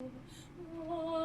Я.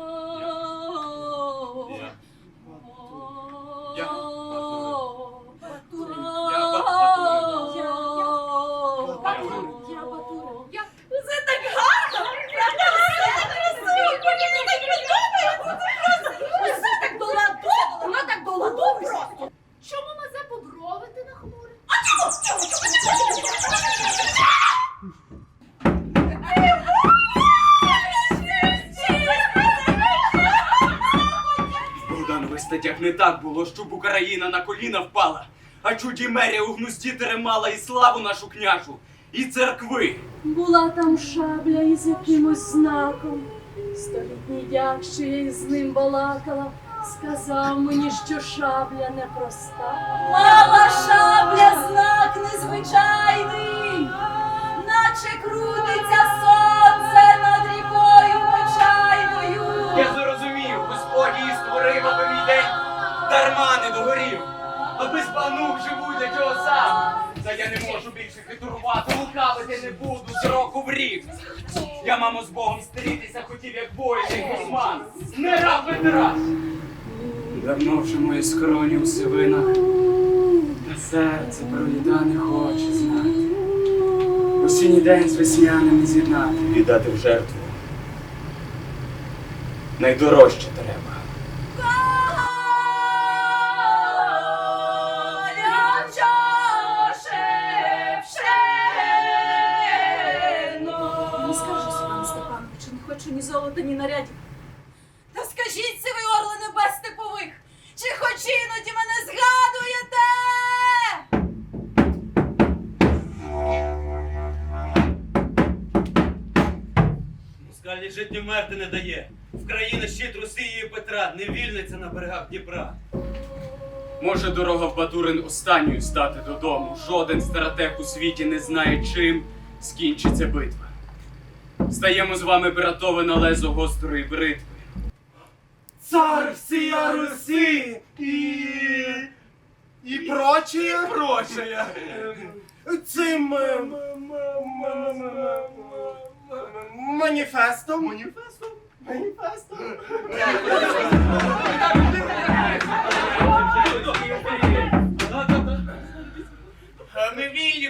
Статтях не так було, щоб Україна на коліна впала, а чуді мерія у гнусті теремала і славу нашу княжу, і церкви. Була там шабля із якимось знаком. Столітній дяк, що я із ним балакала, сказав мені, що шабля непроста. Мала шабля знак незвичайний, наче крутиться дарма не догорів, аби збанув живу для чого сам. Та я не можу більше хитрувати, лукавити не буду з року в рік. Я, мамо, з Богом стрітися хотів, як воїн, як гусман. Не раб ветеран. Давно вже мої скроні у сивинах, та серце про ліда не хоче знати. Осінній день з весняним з'єднати. Віддати в жертву. Найдорожче треба. Ні нарядів. Та скажіть, сивий орлене без степових, чи хоч іноді мене згадуєте? Москалі жити вмерти не дає. В країни щит Росії і Петра не вільниться на берегах Дніпра. Може дорога в Батурин останньою стати додому. Жоден стратег у світі не знає, чим скінчиться битва. Стаємо з вами, братове, на лезо гострої бритви. Цар всія Руси і... і прочее. Прочая! Цим... е, м- м- м- м- Маніфестом. Маніфестом? Маніфестом.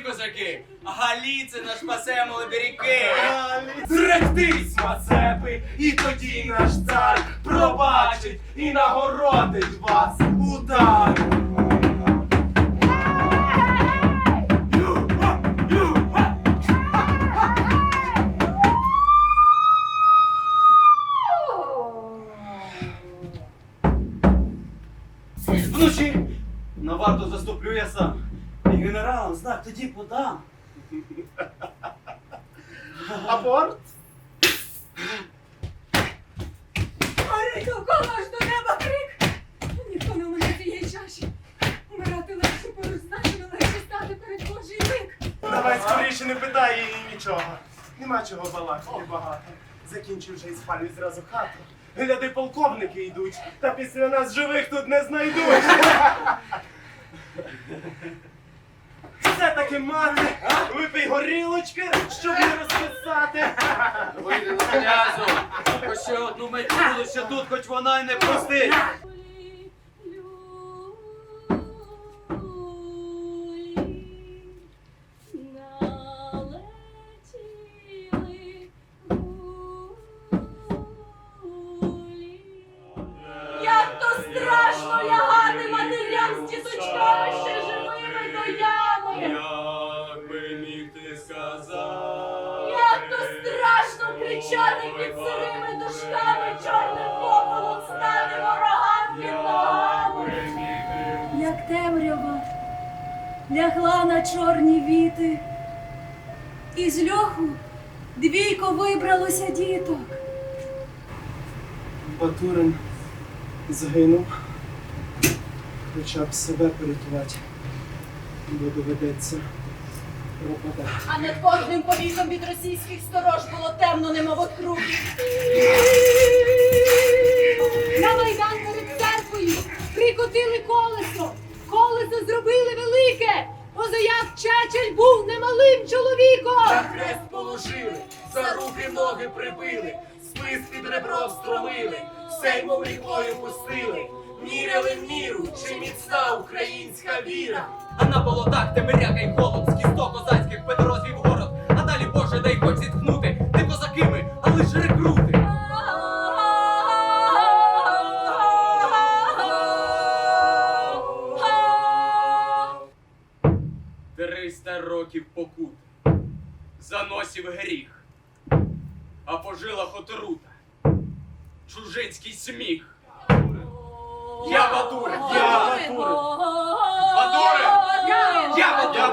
Козаки, а Галіці наш пасемо оберіки. Зректись, Мацепи, І тоді наш цар пробачить і нагородить вас удар. Вночі на варту заступлю я сам. І генералам знак тоді подам. Аборт? Горить довкола аж до неба крик. Ніхто не мене цієї чаші. Умирати легше поруч значено легше стати перед Божий лик. Давай скоріше не питай її нічого. Нема чого балакати багато. Закінчив вже і спалюй зразу хату. Гляди, полковники йдуть, та після нас живих тут не знайдуть. Горілочки, щоб не розписати. Вийди на князю, хоч ще одну мить буду ще тут, хоч вона й не простить. Сказати? Як то страшно кричати під сирими дошками чорним попелом стати ворогам під ногами! Як темрява лягла на чорні віти, і з льоху двійко вибралося діток. Батурин загинув. Хоча б себе порятувати, бо доведеться. А над кожним повітом від російських сторож було темно, немов округ. На майдан перед церквою прикотили колесо. Колесо зробили велике. Позаяк Чечель був немалим чоловіком. хрест положили, за руки ноги прибили, спис під ребро встромили, все мов рікою пустили, міряли міру, чи міцна українська віра. А на болотах темиряка й холод, з кісток козацьких Петро город. А далі, Боже, дай хоч зітхнути. Не козаки ми, а лише рекрути. Триста років покути, заносів гріх, а по жилах отрута, чужинський сміх. Я Батурин! Я Батурин!